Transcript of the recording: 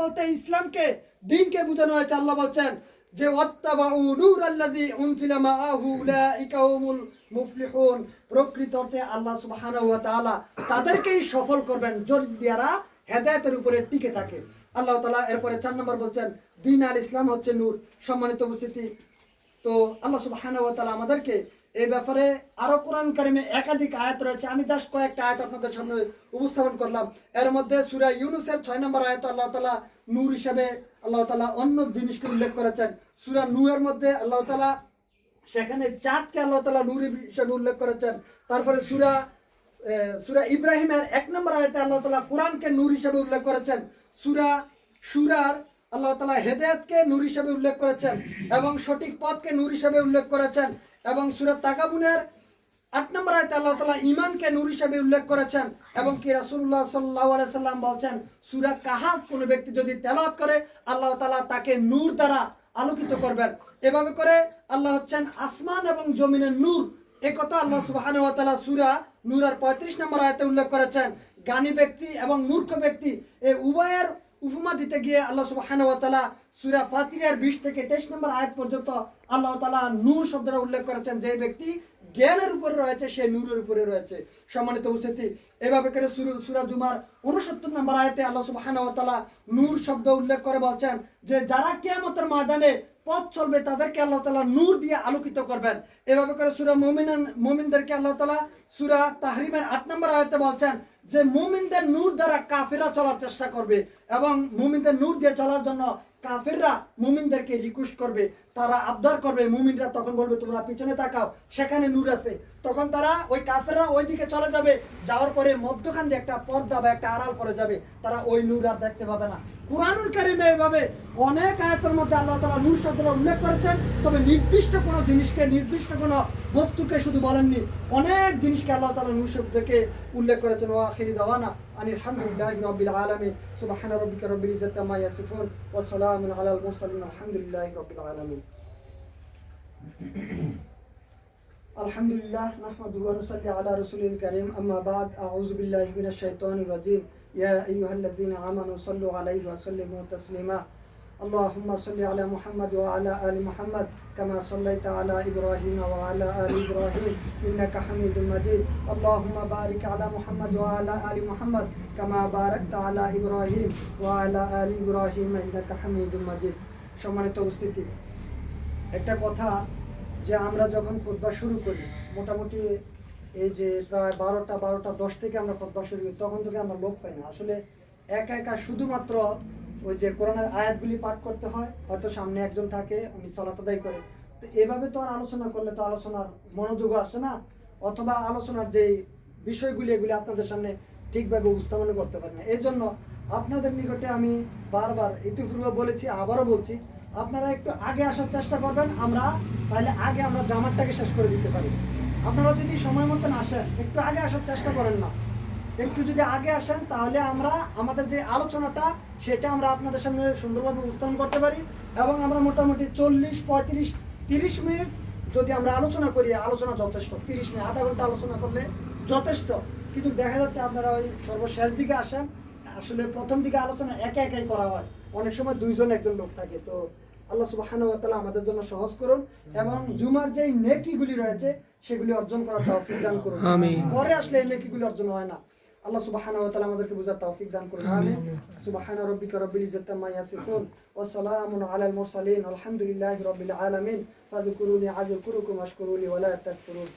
বলতে ইসলামকে, দিনকে বোঝানো হয়েছে, আল্লাহ বলছেন যে নূর মুফলিহুন। প্রকৃত অর্থে আল্লাহ তাদেরকেই সফল করবেন যদি যারা হেদায়েতের উপরে টিকে থাকে। আল্লাহ তাআলা এরপরে চার নম্বর বলছেন, দিন আল ইসলাম হচ্ছে নূর। সম্মানিত উপস্থিতি। তো আল্লাহ সুবহানাহু তাআলা আমাদেরকে এই ব্যাপারে আরও কোরআন কারিমে একাধিক আয়াত রয়েছে। আমি জাস্ট কয়েকটা আয়াত আপনাদের সামনে উপস্থাপন করলাম। এর মধ্যে সুরা ইউনুসের ছয় নম্বর আয়াত আল্লাহ তাআলা নূর হিসেবে আল্লাহ তালা অন্য জিনিসকে উল্লেখ করেছেন। সূরা নূহের মধ্যে আল্লাহ তাআলা সেখানে চাঁদকে আল্লাহ তাআলা নূর হিসেবে উল্লেখ করেছেন। তারপরে সুরা সুরা ইব্রাহিমের এক নম্বর আয়াতে আল্লাহ তাআলা কোরআনকে নূর হিসেবে উল্লেখ করেছেন। সুরা, সুরার আল্লাহ তালা হেদায়তকে নূর হিসাবে উল্লেখ করেছেন এবং সঠিক পথকে নূর হিসাবে উল্লেখ করেছেন এবং সুরাত তাকাবুনের আট নম্বর আয়তে আল্লাহ তালা ইমানকে নূর হিসাবে উল্লেখ করেছেন এবং কি রাসুল্লাহ সাল্লাহ সাল্লাম বলছেন, সুরা কাহাব কোনো ব্যক্তি যদি তেলাওয়াত করে, আল্লাহ তালা তাকে নূর দ্বারা আলোকিত করবেন। এভাবে করে আল্লাহ হচ্ছেন আসমান এবং জমিনের নূর। এ কথা আল্লাহ সুবহান তাআলা সূরা নূরের 35 নম্বর আয়তে উল্লেখ করেছেন জ্ঞানী ব্যক্তি এবং মূর্খ ব্যক্তি এই উভয়ের উপমা দিতে গিয়ে আল্লাহ তাআলা সূরা ফাতিহার 20 থেকে 23 নম্বর আয়াত পর্যন্ত আল্লাহ তাআলা নূর শব্দটা উল্লেখ করেছেন, যে ব্যক্তি জ্ঞানের উপরে রয়েছে, সে নূরের উপরে রয়েছে। সম্মানিত উপস্থিতি, এভাবে করে সূরা জুমার 69 নম্বর আয়াতে আল্লাহ তাআলা নূর শব্দ উল্লেখ করে বলছেন যে, যারা কিয়ামতের ময়দানে পথ চলবে, তাদেরকে আল্লাহ তালা নূর দিয়ে আলোকিত করবেন। এভাবে করে সুরা মুমিন মুমিনদেরকে আল্লাহ তালা সুরা তাহরিমের আট নম্বর আয়তে বলছেন যে মুমিনদের নূর দ্বারা কাফিরা চলার চেষ্টা করবে এবং মুমিনদের নূর দিয়ে চলার জন্য কাফেররা মুমিনদেরকে রিকোয়েস্ট করবে, তারা আবদার করবে, মুমিনরা তখন বলবে, তোমরা পিছনে তাকাও, সেখানে নূর আছে। তখন তারা ওই কাফেররা ওই দিকে চলে যাবে, যাওয়ার পরে মধ্যখান দিয়ে একটা পর্দা বা একটা আড়াল পরে যাবে, তারা ওই নূর আর দেখতে পাবে না। কোরআনুল কারিমে এভাবে অনেক আয়াতের মধ্যে আল্লাহ তাআলা নূর শব্দটা উল্লেখ করেছেন, তবে নির্দিষ্ট কোনো জিনিসকে, নির্দিষ্ট কোনো বস্তুকে শুধু বলেননি, অনেক জিনিসকে আল্লাহ তাআলা নূর শব্দকে উল্লেখ করেছেন, ওয়া আখিরি أن الحمد لله رب العالمين. سبحان ربك رب العزة ما يصفون والسلام على المرسلين الحمد لله رب العالمين. الحمد لله نحمد ونصلي على رسول الكريم. أما بعد أعوذ بالله من الشيطان الرجيم. يا أيها الذين آمنوا صلوا عليه وسلموا تسليما. اللهم صل على محمد وعلى آل محمد كما صليت على إبراهيم وعلى آل إبراهيم إنك حميد مجيد اللهم بارك على محمد وعلى آل محمد كما باركت على إبراهيم وعلى آل إبراهيم إنك حميد مجيد সম্মানিত উপস্থিতি একটা কথা যে আমরা যখন খুতবা শুরু করি মোটামুটি এই যে প্রায় বারোটা বারোটা দশ থেকে আমরা খুতবা শুরু করি তখন থেকে আমরা লোক পাই না আসলে একা একা শুধুমাত্র ওই যে কোরআনের আয়াতগুলি পাঠ করতে হয়, হয়তো সামনে একজন থাকে, উনি সলাত আদায় করে। তো এভাবে তো আর আলোচনা করলে তো আলোচনার মনোযোগ আসে না, অথবা আলোচনার যে বিষয়গুলি, এগুলি আপনাদের সামনে ঠিকভাবে উপস্থাপন করতে পারি না। এই জন্য আপনাদের নিকটে আমি বারবার ইতিপূর্বে বলেছি, আবারও বলছি, আপনারা একটু আগে আসার চেষ্টা করবেন, আমরা তাহলে আগে আমরা জামারটাকে শেষ করে দিতে পারি। আপনারা যদি সময় মতন আসেন, একটু আগে আসার চেষ্টা করেন না। একটু যদি আগে আসেন, তাহলে আমরা আমাদের যে আলোচনাটা সেটা আমরা আপনাদের সামনে সুন্দরভাবে উপস্থাপন করতে পারি এবং আমরা মোটামুটি চল্লিশ পঁয়ত্রিশ তিরিশ মিনিট যদি আমরা আলোচনা করি আলোচনা যথেষ্ট। তিরিশ মিনিট আধা ঘণ্টা আলোচনা করলে যথেষ্ট। কিন্তু দেখা যাচ্ছে আপনারা ওই সর্বশেষ দিকে আসেন আসলে প্রথম দিকে আলোচনা একা একাই করা হয়। অনেক সময় দুইজন একজন লোক থাকে। তো আল্লাহ সুবহানাহু ওয়া তাআলা আমাদের জন্য সহজ করুন এবং জুমার যেই নেকিগুলি রয়েছে সেগুলি অর্জন করার তৌফিক দান করুন। পরে আসলে এই নেকিগুলি অর্জন হয় না। আল্লাহ সুবহান ওয়া তাআলা আমাদেরকে বুঝার তৌফিক দান করুন। আমিন সুবহানা রাব্বিকা রাব্বিল ইজ্জাতি আম্মা ইয়াসিফুন ওয়া সালামুন আলাল মুরসালিন। আলহামদুলিল্লাহি রাব্বিল আলামিন। ফাযকুরুনি আযকুরুকুম ওয়াশকুরুলি ওয়া লা তাকফুরুন।